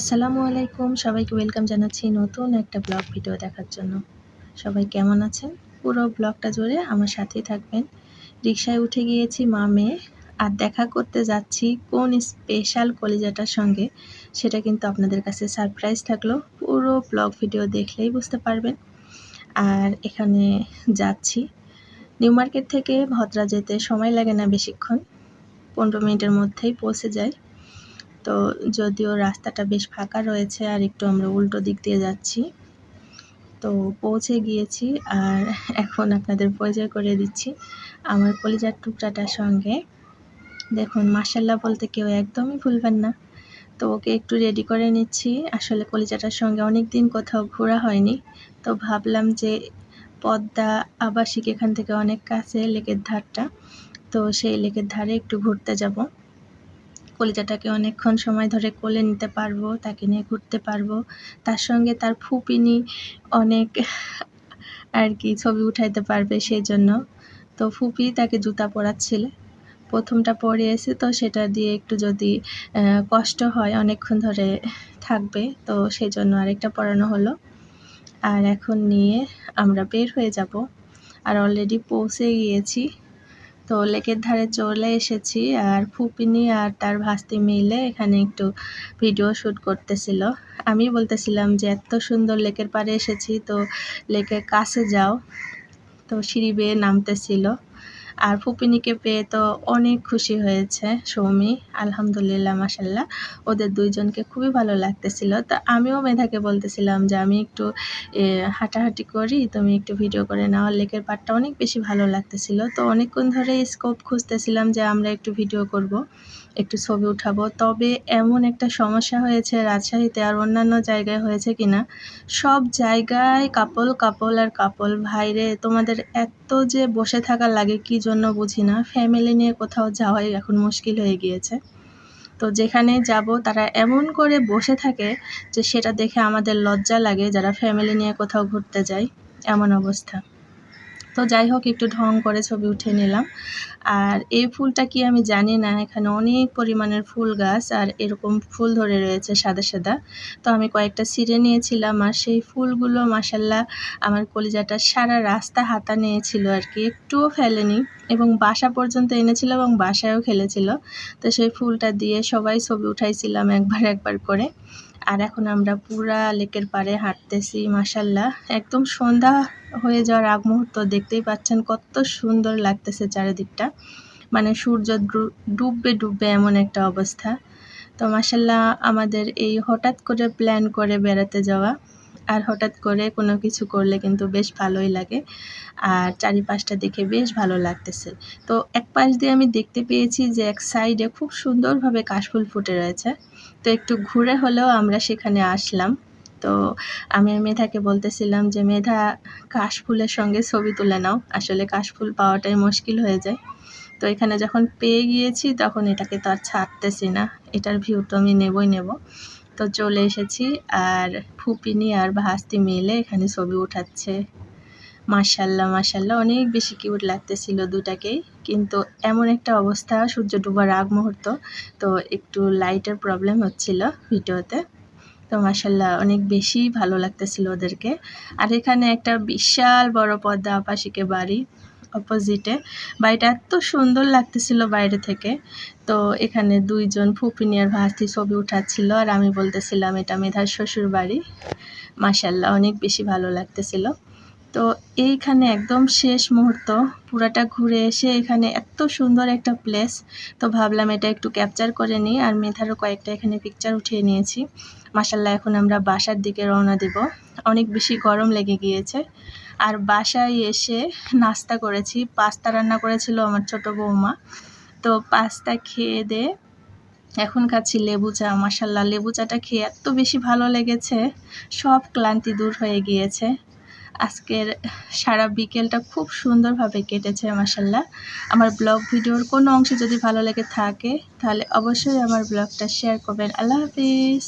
আসসালামু আলাইকুম। সবাইকে ওয়েলকাম জানাচ্ছি নতুন একটা ব্লগ ভিডিও দেখার জন্য। সবাই কেমন আছেন? পুরো ব্লগটা জুড়ে আমার সাথেই থাকবেন। রিক্সায় উঠে গিয়েছি মা মেয়ে, আর দেখা করতে যাচ্ছি কোন স্পেশাল কলিজাটার সঙ্গে। সেটা কিন্তু আপনাদের কাছে সারপ্রাইজ থাকল। পুরো ব্লগ ভিডিও দেখলেই বুঝতে পারবেন। আর এখানে যাচ্ছি। নিউ মার্কেট থেকে ভদ্রা যেতে সময় লাগে না বেশিক্ষণ। পনেরো মিনিটের মধ্যেই পৌঁছে যায় তো যদিও রাস্তাটা বেশ ফাঁকা রয়েছে আর একটু আমরা উল্টো দিক দিয়ে যাচ্ছি, তো পৌঁছে গিয়েছি আর এখন আপনাদের পরিচয় করে দিচ্ছি আমার কলিজার টুকরাটার সঙ্গে। দেখুন মার্শাল্লাহ বলতে কেউ একদমই ভুলবেন না। তো ওকে একটু রেডি করে নিচ্ছি। আসলে কলিজাটার সঙ্গে অনেক দিন কোথাও ঘোরা হয়নি, তো ভাবলাম যে পদ্মা আবাসিক এখান থেকে অনেক কাছে লেকের ধারটা, তো সেই লেকের ধারে একটু ঘুরতে যাব। কলিজাটাকে অনেকক্ষণ সময় ধরে কোলে নিতে পারব, তাকে নিয়ে ঘুরতে পারব। তার সঙ্গে তার ফুপিনি অনেক আর কি ছবি উঠাইতে পারবে সেই জন্য তো ফুপি তাকে জুতা পরাচ্ছিলে। প্রথমটা পরে এসে তো সেটা দিয়ে একটু যদি কষ্ট হয়, অনেকক্ষণ ধরে থাকবে, তো সেই জন্য আরেকটা পরানো হলো। আর এখন নিয়ে আমরা বের হয়ে যাব। আর অলরেডি পৌঁছে গিয়েছি। তো লেকের ধারে চলে এসেছি আর ফুপিনি আর তার ভাস্তি মিলে এখানে একটু ভিডিও শ্যুট করতেছিল। আমি বলতেছিলাম যে, এত সুন্দর লেকের পাড়ে এসেছি, তো লেকের কাছে যাও। তো সিঁড়ি বেয়ে নামতেছিল। আর ফুপিনিকে পেয়ে তো অনেক খুশি হয়েছে সৌমি, আলহামদুলিল্লাহ মাসাল্লাহ ওদের দুইজনকে খুবই ভালো লাগতেছিল। তো আমিও মেধাকে বলতেছিলাম যে, আমি একটু হাঁটাহাঁটি করি, তুমি একটু ভিডিও করে নাও। লেকের পাটটা অনেক বেশি ভালো লাগতেছিল। তো অনেকক্ষণ ধরে স্কোপ খুঁজতেছিলাম যে, আমরা একটু ভিডিও করব, একটু ছবি উঠাবো। তবে এমন একটা সমস্যা হয়েছে, রাজশাহীতে আর অন্যান্য জায়গায় হয়েছে কিনা? সব জায়গায় কাপল কাপল আর কাপল। ভাইরে, তোমাদের এত যে বসে থাকা লাগে, কি জন্য বুঝি না। ফ্যামিলি নিয়ে কোথাও যাওয়াই এখন মুশকিল হয়ে গিয়েছে। তো যেখানে যাব তারা এমন করে বসে থাকে যে সেটা দেখে আমাদের লজ্জা লাগে যারা ফ্যামিলি নিয়ে কোথাও ঘুরতে যায়। এমন অবস্থা। তো যাই হোক, একটু ঢং করে ছবি উঠে নিলাম। আর এই ফুলটা কি আমি জানি না, এখানে অনেক পরিমাণের ফুল গাছ আর এরকম ফুল ধরে রয়েছে সাদা সাদা। তো আমি কয়েকটা ছিঁড়ে নিয়েছিলাম আর সেই ফুলগুলো মাসাল্লাহ আমার কলিজাটা সারা রাস্তা হাতা নিয়েছিল আর কি, একটুও ফেলেনি। এবং বাসা পর্যন্ত এনেছিল এবং বাসায়ও খেলেছিল তো সেই ফুলটা দিয়ে সবাই ছবি উঠাইছিলাম একবার একবার করে। আর এখন আমরা পুরা লেকের পাড়ে হাঁটতেছি মাসাল্লাহ একদম সন্ধ্যা হয়ে যাওয়ার আগ মুহূর্ত, দেখতেই পাচ্ছেন কত সুন্দর লাগতেছে চারিদিকটা। মানে সূর্য ডুববে ডুববে এমন একটা অবস্থা। তো মাসাল্লাহ আমাদের এই হঠাৎ করে প্ল্যান করে বেড়াতে যাওয়া। আর হঠাৎ করে কোনো কিছু করলে কিন্তু বেশ ভালোই লাগে। আর চারিপাশটা দেখে বেশ ভালো লাগতেছে। তো এক পাশ দিয়ে আমি দেখতে পেয়েছি যে এক সাইডে খুব সুন্দরভাবে কাশফুল ফুটে রয়েছে। তো একটু ঘুরে হলেও আমরা সেখানে আসলাম। তো আমি মেধাকে বলতেছিলাম যে, মেধা, কাশফুলের সঙ্গে ছবি তুলে নাও। আসলে কাশফুল পাওয়াটাই মুশকিল হয়ে যায়। তো এখানে যখন পেয়ে গিয়েছি তখন এটাকে তো আর ছাড়তেছি না। এটার ভিউ তো আমি নেবই নেব। তো চলে এসেছি আর ফুপিনি আর ভাস্তি মিলে এখানে ছবি উঠাচ্ছে। মার্শাল্লাহ মার্শাল্লাহ অনেক বেশি কিউট লাগতেছিল দুটাকেই। কিন্তু এমন একটা অবস্থা, সূর্য ডুবার আগ মুহূর্ত। তো একটু লাইটের প্রবলেম হচ্ছিল ভিডিওতে। তো মার্শাল্লাহ অনেক বেশি ভালো লাগতেছিল ওদেরকে। আর এখানে একটা বিশাল বড় পদ্মা আপাশিকে বাড়ি। অপোজিটে বাড়িটা এত সুন্দর লাগতেছিল বাইরে থেকে। তো এখানে দুইজন ফুপিনি আর ভাস্তি ছবি উঠাচ্ছিল আর আমি বলতেছিলাম, এটা মেধার শ্বশুর বাড়ি। মাসাল্লাহ অনেক বেশি ভালো লাগতেছিল। তো এইখানে একদম শেষ মুহূর্ত। পুরাটা ঘুরে এসে এখানে এত সুন্দর একটা প্লেস তো ভাবলাম এটা একটু ক্যাপচার করে নিই আর মেধারও কয়েকটা এখানে পিকচার উঠিয়ে নিয়েছি। মাসাল্লাহ এখন আমরা বাসার দিকে রওনা দেব। অনেক বেশি গরম লেগে গিয়েছে। আর বাসায় এসে নাস্তা করেছি, পাস্তা রান্না করেছিল আমার ছোট বৌমা। তো পাস্তা খেয়ে দে, এখন খাচ্ছি লেবু চা মাসাল্লাহ লেবু চাটা খেয়ে এত বেশি ভালো লেগেছে, সব ক্লান্তি দূর হয়ে গিয়েছে। আজকের সারা বিকেলটা খুব সুন্দরভাবে কেটেছে মাসাল্লাহ আমার ব্লগ ভিডিওর কোনো অংশে যদি ভালো লেগে থাকে, তাহলে অবশ্যই আমার ব্লগটা শেয়ার করবেন। আল্লাহ হাফিজ।